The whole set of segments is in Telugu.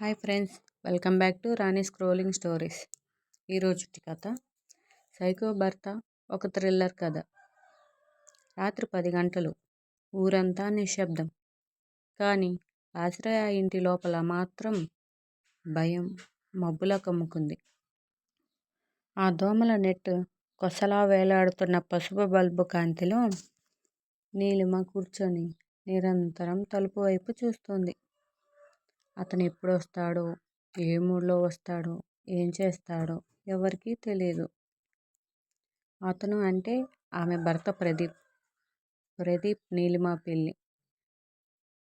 Hi friends welcome back to Rani scrolling stories. ఈరోజు కథ సైకో భర్త ఒక థ్రిల్లర్ కథ. రాత్రి పది గంటలు ఊరంతా నిశ్శబ్దం. కానీ ఆశ్రయ ఇంటి లోపల మాత్రం భయం మబ్బుల కమ్ముకుంది. ఆ దోమల నెట్ కొసలా వేలాడుతున్న పసుపు బల్బు కాంతిలో నీలిమ కూర్చొని నిరంతరం తలుపు వైపు చూస్తోంది. అతను ఎప్పుడు వస్తాడో ఏ మూడ్లో వస్తాడో ఏం చేస్తాడో ఎవరికీ తెలియదు అతను అంటే ఆమె భర్త ప్రదీప్. ప్రదీప్ నీలిమ పెళ్ళి.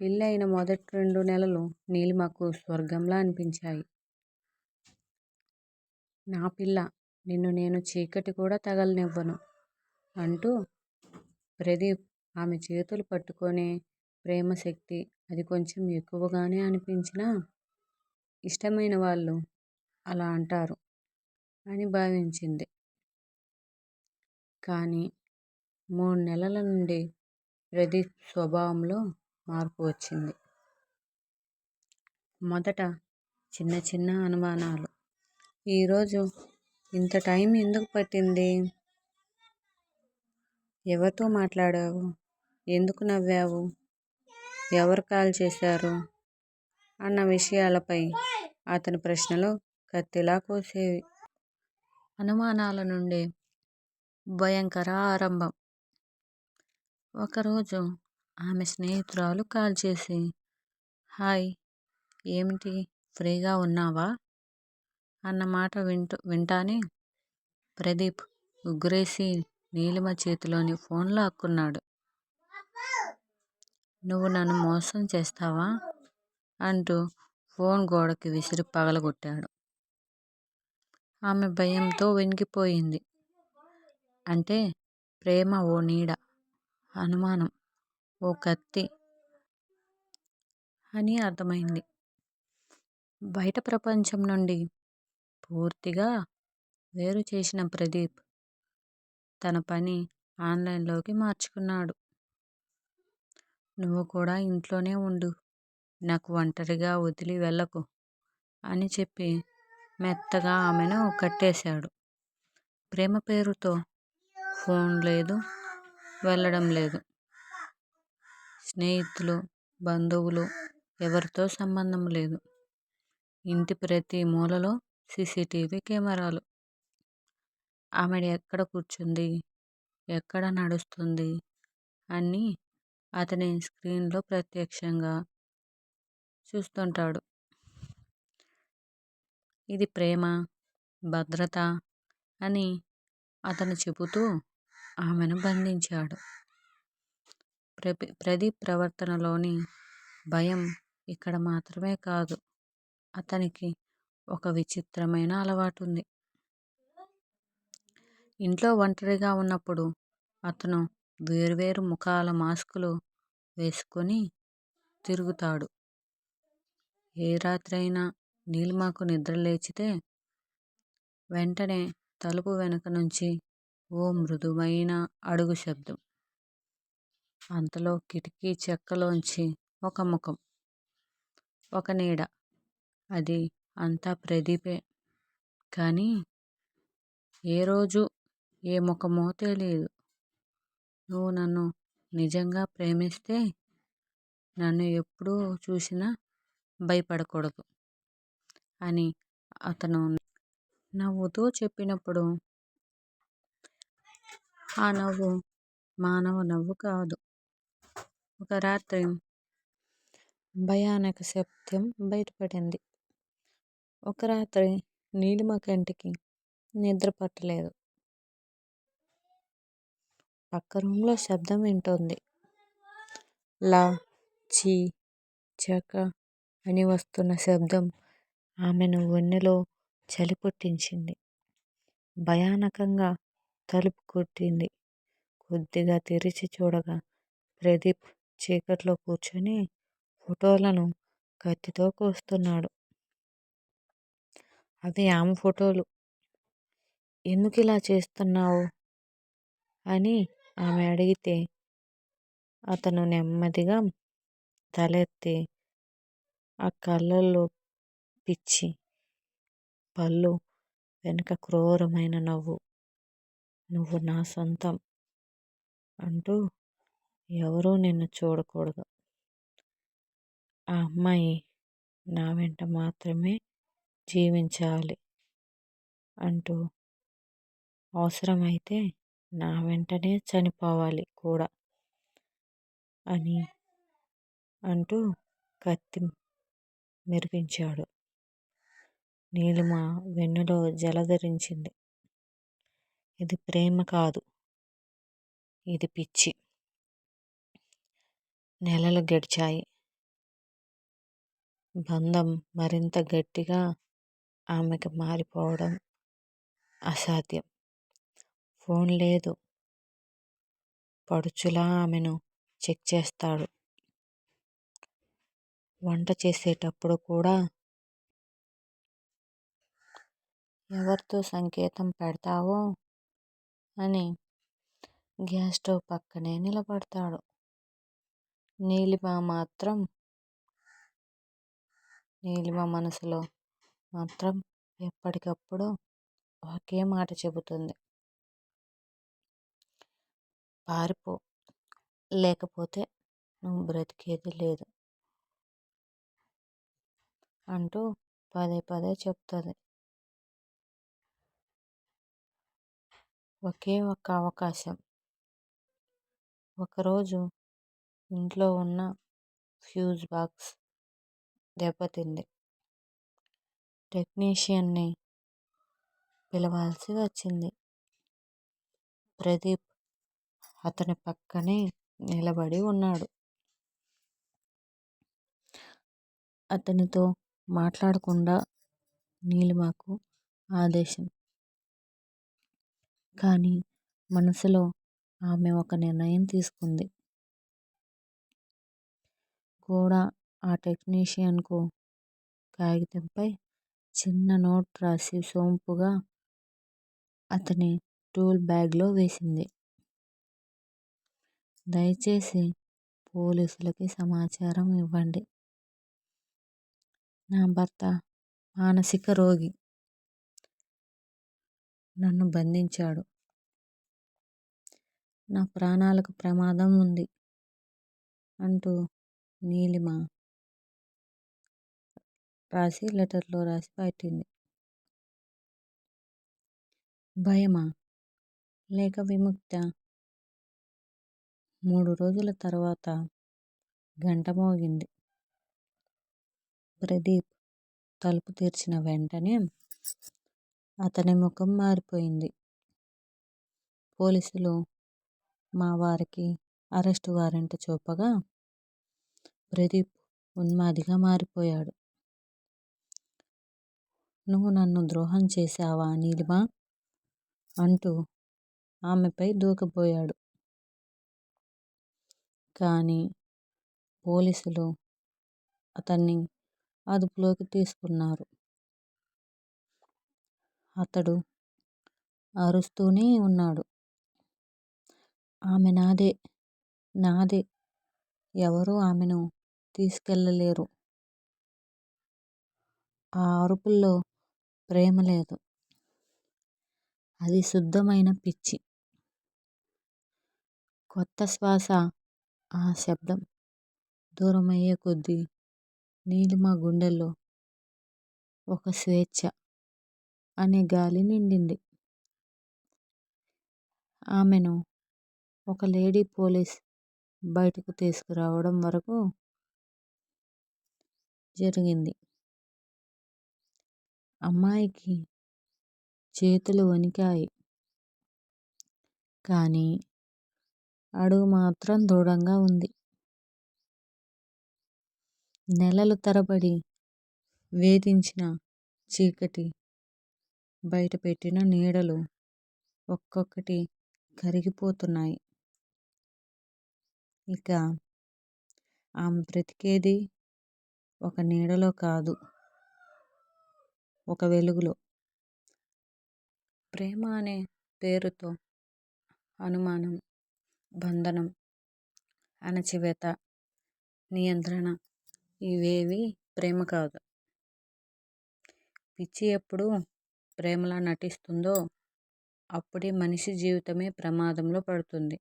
పెళ్ళి అయిన మొదటి రెండు నెలలు నీలిమకు స్వర్గంలా అనిపించాయి. నా పిల్ల నిన్ను నేను చీకటి కూడా తగలనివ్వను అంటూ ప్రదీప్ ఆమె చేతులు పట్టుకొని ప్రేమ శక్తి అది కొంచెం ఎక్కువగానే అనిపించినా ఇష్టమైన వాళ్ళు అలా అంటారు అని భావించింది. కానీ మూడు నెలల నుండి ప్రదీప్ స్వభావంలో మార్పు వచ్చింది. మొదట చిన్న చిన్న అనుమానాలు. ఈరోజు ఇంత టైం ఎందుకు పట్టింది? ఎవరితో మాట్లాడావు? ఎందుకు నవ్వావు? ఎవరు కాల్ చేశారు? అన్న విషయాలపై అతని ప్రశ్నలు కత్తిలా కోసేవి. అనుమానాల నుండి భయంకర ఆరంభం. ఒకరోజు ఆమె స్నేహితురాలు కాల్ చేసి హాయ్ ఏమిటి? ఫ్రీగా ఉన్నావా? అన్న మాట వింటూ వింటానే ప్రదీప్ ఉగ్రేసి నీలిమ చేతిలోని ఫోన్ లాక్కున్నాడు. నువ్వు నన్ను మోసం చేస్తావా? అంటూ ఫోన్ గోడకి విసిరి పగలగొట్టాడు. ఆమె భయంతో వెనికిపోయింది అంటే ప్రేమ ఓ నీడ అనుమానం ఓ కత్తి అని అర్థమైంది. బయట ప్రపంచం నుండి పూర్తిగా వేరు చేసిన ప్రదీప్ తన పని ఆన్లైన్లోకి మార్చుకున్నాడు. నువ్వు కూడా ఇంట్లోనే ఉండు. నాకు ఒంటరిగా వదిలి వెళ్ళకు అని చెప్పి మెత్తగా ఆమెను కట్టేశాడు. ప్రేమ పేరుతో ఫోన్ లేదు వెళ్ళడం లేదు. స్నేహితులు బంధువులు ఎవరితో సంబంధం లేదు. ఇంటి ప్రతి మూలలో సీసీటీవీ కెమెరాలు. ఆమె ఎక్కడ కూర్చుంది ఎక్కడ నడుస్తుంది అన్నీ అతని స్క్రీన్లో ప్రత్యక్షంగా చూస్తుంటాడు. ఇది ప్రేమ భద్రత అని అతను చెబుతూ ఆమెను బంధించాడు. ప్రదీప్ ప్రవర్తనలోని భయం ఇక్కడ మాత్రమే కాదు అతనికి ఒక విచిత్రమైన అలవాటు ఉంది. ఇంట్లో ఒంటరిగా ఉన్నప్పుడు అతను వేర్వేరు ముఖాల మాస్కులు వేసుకొని తిరుగుతాడు. ఏ రాత్రైనా నీలిమకు నిద్ర లేచితే వెంటనే తలుపు వెనుక నుంచి ఓ మృదువైన అడుగు శబ్దం. అంతలో కిటికీ చెక్కలోంచి ఒక ముఖం. ఒక నీడ. అది అంతా ప్రదీపే. కానీ ఏ రోజు ఏ ముఖమో తెలియదు నువ్వు నన్ను నిజంగా ప్రేమిస్తే నన్ను ఎప్పుడు చూసినా భయపడకూడదు అని అతను నవ్వుతూ చెప్పినప్పుడు ఆ నవ్వు మానవ నవ్వు కాదు. ఒక రాత్రి భయానక శబ్దం బయటపడింది. ఒక రాత్రి నీలిమ కంటికి నిద్ర పట్టలేదు. పక్క రూమ్లో శబ్దం వింటోంది. లా చీ చక అని వస్తున్న శబ్దం ఆమెను వన్నెలో చలి పుట్టించింది భయానకంగా తలుపు కొట్టింది. కొద్దిగా తెరిచి చూడగా ప్రదీప్ చీకట్లో కూర్చొని ఫోటోలను కత్తితో కోస్తున్నాడు. అవి ఆమె ఫోటోలు. ఎందుకు ఇలా చేస్తున్నావు? అని ఆమె అడిగితే అతను నెమ్మదిగా తలెత్తి ఆ కళ్ళల్లో పిచ్చి పళ్ళు వెనుక క్రూరమైన నవ్వు. నువ్వు నా సొంతం అంటూ ఎవరూ నిన్ను చూడకూడదు. ఆ అమ్మాయి నా వెంట మాత్రమే జీవించాలి అంటూ అవసరమైతే నా వెంటనే చనిపోవాలి కూడా అని అంటూ కత్తి మెరిపించాడు. నీలిమ వెన్నులో జలధరించింది. ఇది ప్రేమ కాదు. ఇది పిచ్చి. నెలలు గడిచాయి. బంధం మరింత గట్టిగా ఆమెకు మారిపోవడం అసాధ్యం. ఫోన్ లేదు. పడుచులా ఆమెను చెక్ చేస్తాడు. వంట చేసేటప్పుడు కూడా ఎవరితో సంకేతం పెడతావో అని గ్యాస్ స్టవ్ పక్కనే నిలబడతాడు. నీలిమ మాత్రం నీలిమ మనసులో మాత్రం ఎప్పటికప్పుడు ఒకే మాట చెబుతుంది. పారిపో. లేకపోతే నువ్వు బ్రతికేది లేదు. అంటూ పదే పదే చెప్తుంది. ఒకే ఒక్క అవకాశం. ఒకరోజు ఇంట్లో ఉన్న ఫ్యూజ్ బాక్స్ దెబ్బతింది. టెక్నీషియన్ని పిలవాల్సి వచ్చింది. ప్రదీప్ అతని పక్కనే నిలబడి ఉన్నాడు. అతనితో మాట్లాడకుండా నీలిమకు ఆదేశం. కానీ మనసులో ఆమె ఒక నిర్ణయం తీసుకుంది. కూడా ఆ టెక్నీషియన్కు కాగితంపై చిన్న నోట్ రాసి సోంపుగా అతని టూల్ బ్యాగ్లో వేసింది. దయచేసి పోలీసులకి సమాచారం ఇవ్వండి. నా భర్త మానసిక రోగి. నన్ను బంధించాడు. నా ప్రాణాలకు ప్రమాదం ఉంది అంటూ నీలిమ రాసి లెటర్లో రాసి పెట్టింది. భయమా? లేక విముక్త? మూడు రోజుల తర్వాత గంట మోగింది. ప్రదీప్ తలుపు తెరిచిన వెంటనే అతని ముఖం మారిపోయింది. పోలీసులు మా వారికి అరెస్టు వారెంట్ చూపగా ప్రదీప్ ఉన్మాదిగా మారిపోయాడు. నువ్వు నన్ను ద్రోహం చేశావా నీలిమా? అంటూ ఆమెపై దూకపోయాడు కానీ పోలీసులు అతన్ని అదుపులోకి తీసుకున్నారు. అతడు అరుస్తూనే ఉన్నాడు. ఆమె నాదే నాదే ఎవరూ ఆమెను తీసుకెళ్ళలేరు ఆ అరుపుల్లో ప్రేమ లేదు. అది శుద్ధమైన పిచ్చి. కొత్త శ్వాస ఆ శబ్దం దూరమయ్యే కొద్దీ నీలిమ గుండెల్లో ఒక స్వేచ్ఛ అనే గాలి నిండింది. ఆమెను ఒక లేడీ పోలీస్ బయటకు తీసుకురావడం వరకు జరిగింది. అమ్మాయికి చేతులు వణికాయి. కానీ అడుగు మాత్రం దృఢంగా ఉంది. నెలలు తరబడి వేధించిన చీకటి బయటపెట్టిన నీడలు ఒక్కొక్కటి కరిగిపోతున్నాయి. ఇక ఆమె బ్రతికేది ఒక నీడలో కాదు ఒక వెలుగులో. ప్రేమ అనే పేరుతో అనుమానం. బంధనం అణచివేత నియంత్రణ ఇవేవి ప్రేమ కాదు. పిచ్చి ఎప్పుడు ప్రేమలా నటిస్తుందో అప్పుడే మనిషి జీవితమే ప్రమాదంలో పడుతుంది.